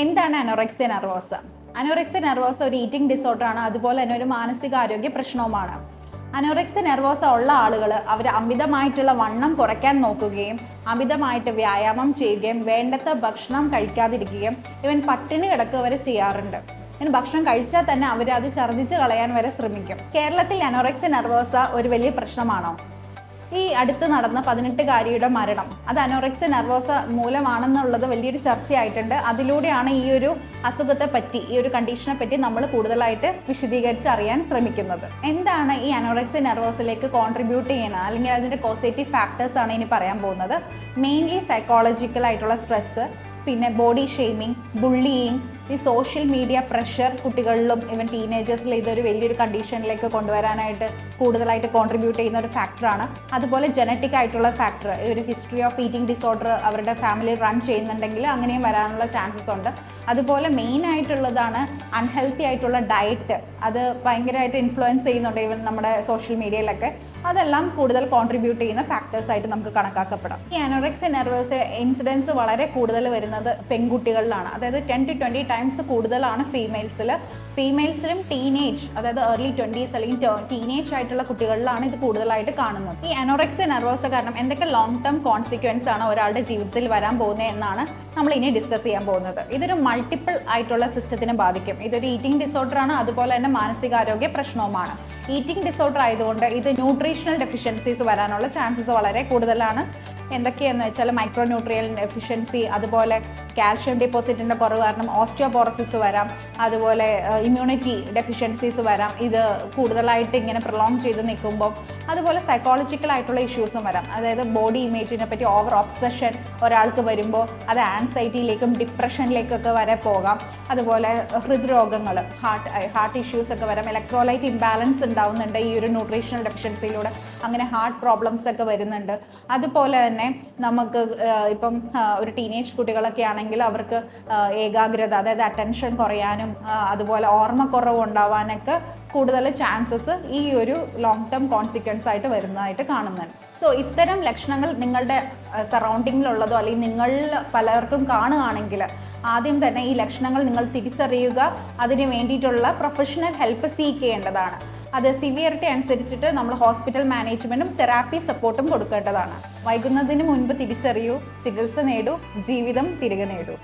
എന്താണ് anorexia nervosa anorexia nervosa ഒരു eating ഡിസോർഡറാണ് അതുപോലെ തന്നെ ഒരു മാനസികാരോഗ്യ പ്രശ്നവുമാണ്. അനോറക്സിയ നെർവോസ ഉള്ള ആളുകൾ അവർ അമിതമായിട്ടുള്ള വണ്ണം കുറയ്ക്കാൻ നോക്കുകയും അമിതമായിട്ട് വ്യായാമം ചെയ്യുകയും വേണ്ടത്ര ഭക്ഷണം കഴിക്കാതിരിക്കുകയും ഇവൻ പട്ടിണി കിടക്കുക വരെ ചെയ്യാറുണ്ട്. ഇവൻ ഭക്ഷണം കഴിച്ചാൽ തന്നെ അവർ അത് ഛർദ്ദിച്ച് കളയാൻ വരെ ശ്രമിക്കും. കേരളത്തിൽ അനോറക്സിയ നെർവോസ ഒരു വലിയ പ്രശ്നമാണോ? ഈ അടുത്ത് നടന്ന പതിനെട്ടുകാരിയുടെ മരണം അത് അനോറക്സ് നെർവോസ മൂലമാണെന്നുള്ളത് വലിയൊരു ചർച്ചയായിട്ടുണ്ട്. അതിലൂടെയാണ് ഈ ഒരു അസുഖത്തെ പറ്റി ഈ ഒരു കണ്ടീഷനെ പറ്റി നമ്മൾ കൂടുതലായിട്ട് വിശദീകരിച്ച് അറിയാൻ ശ്രമിക്കുന്നത്. എന്താണ് ഈ അനോറക്സ് നെർവോസിലേക്ക് കോൺട്രിബ്യൂട്ട് ചെയ്യണ അല്ലെങ്കിൽ അതിന്റെ കോസേറ്റീവ് ഫാക്ടേഴ്സ് ആണ് ഇനി പറയാൻ പോകുന്നത്. മെയിൻലി സൈക്കോളജിക്കൽ ആയിട്ടുള്ള സ്ട്രെസ്സ് പിന്നെ ബോഡി ഷെയ്മിങ് ബുള്ളിയിങ് ഈ സോഷ്യൽ മീഡിയ പ്രഷർ കുട്ടികളിലും ഇവൻ ടീനേജേഴ്സിലും ഇതൊരു വലിയൊരു കണ്ടീഷനിലേക്ക് കൊണ്ടുവരാനായിട്ട് കൂടുതലായിട്ട് കോൺട്രിബ്യൂട്ട് ചെയ്യുന്ന ഒരു ഫാക്ടറാണ് അതുപോലെ ജനറ്റിക് ആയിട്ടുള്ള ഫാക്ടർ ഒരു ഹിസ്റ്ററി ഓഫ് ഈറ്റിംഗ് ഡിസോർഡർ അവരുടെ ഫാമിലി റൺ ചെയ്യുന്നുണ്ടെങ്കിൽ അങ്ങനെയും വരാനുള്ള ചാൻസസ് ഉണ്ട്. അതുപോലെ മെയിൻ ആയിട്ടുള്ളതാണ് അൺഹെൽത്തി ആയിട്ടുള്ള ഡയറ്റ് അത് ഭയങ്കരമായിട്ട് ഇൻഫ്ലുവൻസ് ചെയ്യുന്നുണ്ട് ഈവൻ നമ്മുടെ സോഷ്യൽ മീഡിയയിലൊക്കെ അതെല്ലാം കൂടുതൽ കോൺട്രിബ്യൂട്ട് ചെയ്യുന്ന ഫാക്ടേഴ്സ് ആയിട്ട് നമുക്ക് കണക്കാക്കപ്പെടാം. ഈ അനോറക്സ് നെർവസ് ഇൻസിഡൻസ് വളരെ കൂടുതൽ വരുന്നത് പെൺകുട്ടികളിലാണ്. അതായത് ടെൻ ടു ട്വന്റി ടൈംസ് കൂടുതലാണ് ഫീമെയിൽസിൽ ഫീമെയിൽസിലും ടീനേജ് അതായത് ഏർലി ട്വന്റീസ് അല്ലെങ്കിൽ ടീനേജ് ആയിട്ടുള്ള കുട്ടികളിലാണ് ഇത് കൂടുതലായിട്ട് കാണുന്നത്. ഈ അനോറക്സിയ നെർവോസ കാരണം എന്തൊക്കെ ലോങ് ടേം കോൺസിക്വൻസ് ആണ് ഒരാളുടെ ജീവിതത്തിൽ വരാൻ പോകുന്നത് എന്നാണ് നമ്മൾ ഇനി ഡിസ്കസ് ചെയ്യാൻ പോകുന്നത്. ഇതൊരു മൾട്ടിപ്പിൾ ആയിട്ടുള്ള സിസ്റ്റത്തിനെ ബാധിക്കും. ഇതൊരു ഈറ്റിംഗ് ഡിസോർഡർ ആണ് അതുപോലെ തന്നെ മാനസികാരോഗ്യ പ്രശ്നവുമാണ്. ഈറ്റിംഗ് ഡിസോർഡർ ആയതുകൊണ്ട് ഇത് ന്യൂട്രീഷണൽ ഡെഫിഷ്യൻസീസ് വരാനുള്ള ചാൻസസ് വളരെ കൂടുതലാണ്. എന്തൊക്കെയെന്ന് വെച്ചാൽ മൈക്രോ ന്യൂട്രിയൽ ഡെഫിഷ്യൻസി അതുപോലെ കാൽഷ്യം ഡിപ്പോസിറ്റിന്റെ കുറവ് കാരണം ഓസ്റ്റിയോപോറസിസ് വരാം അതുപോലെ ഇമ്മ്യൂണിറ്റി ഡെഫിഷ്യൻസീസ് വരാം. ഇത് കൂടുതലായിട്ട് ഇങ്ങനെ പ്രൊലോങ് ചെയ്ത് നിൽക്കുമ്പോൾ അതുപോലെ സൈക്കോളജിക്കൽ ആയിട്ടുള്ള ഇഷ്യൂസും വരാം. അതായത് ബോഡി ഇമേജിനെ പറ്റി ഓവർ ഒബ്സഷൻ ഒരാൾക്ക് വരുമ്പോൾ അത് ആൻസൈറ്റിയിലേക്കും ഡിപ്രഷനിലേക്കൊക്കെ വരെ പോകാം. അതുപോലെ ഹൃദ്രോഗങ്ങൾ ഹാർട്ട് ഹാർട്ട് ഇഷ്യൂസ് ഒക്കെ വരാം. ഇലക്ട്രോലൈറ്റ് ഇംബാലൻസ് ഉണ്ടാവുന്നുണ്ട്. ഈ ഒരു ന്യൂട്രീഷണൽ ഡെഫിഷ്യൻസിയിലൂടെ അങ്ങനെ ഹാർട്ട് പ്രോബ്ലംസ് ഒക്കെ വരുന്നുണ്ട്. അതുപോലെ തന്നെ നമുക്ക് ഇപ്പം ഒരു ടീനേജ് കുട്ടികളൊക്കെ ആണെങ്കിൽ അവർക്ക് ഏകാഗ്രത അതായത് അറ്റൻഷൻ കുറയാനും അതുപോലെ ഓർമ്മക്കുറവ് ഉണ്ടാവാനൊക്കെ കൂടുതൽ ചാൻസസ് ഈ ഒരു ലോങ് ടേം കോൺസിക്വൻസ് ആയിട്ട് വരുന്നതായിട്ട് കാണുന്നുണ്ട്. സോ ഇത്തരം ലക്ഷണങ്ങൾ നിങ്ങളുടെ സറൗണ്ടിങ്ങിലുള്ളതോ അല്ലെങ്കിൽ നിങ്ങൾ പലർക്കും കാണുകയാണെങ്കിൽ ആദ്യം തന്നെ ഈ ലക്ഷണങ്ങൾ നിങ്ങൾ തിരിച്ചറിയുക. അതിന് വേണ്ടിയിട്ടുള്ള പ്രൊഫഷണൽ ഹെൽപ്പ് സീക്കേണ്ടതാണ് അത് സിവിയറിറ്റി അനുസരിച്ചിട്ട് നമ്മൾ ഹോസ്പിറ്റൽ മാനേജ്മെന്റും തെറാപ്പി സപ്പോർട്ടും കൊടുക്കേണ്ടതാണ്. വൈകുന്നതിന് മുൻപ് തിരിച്ചറിയൂ ചികിത്സ നേടൂ ജീവിതം തിരികെ നേടൂ.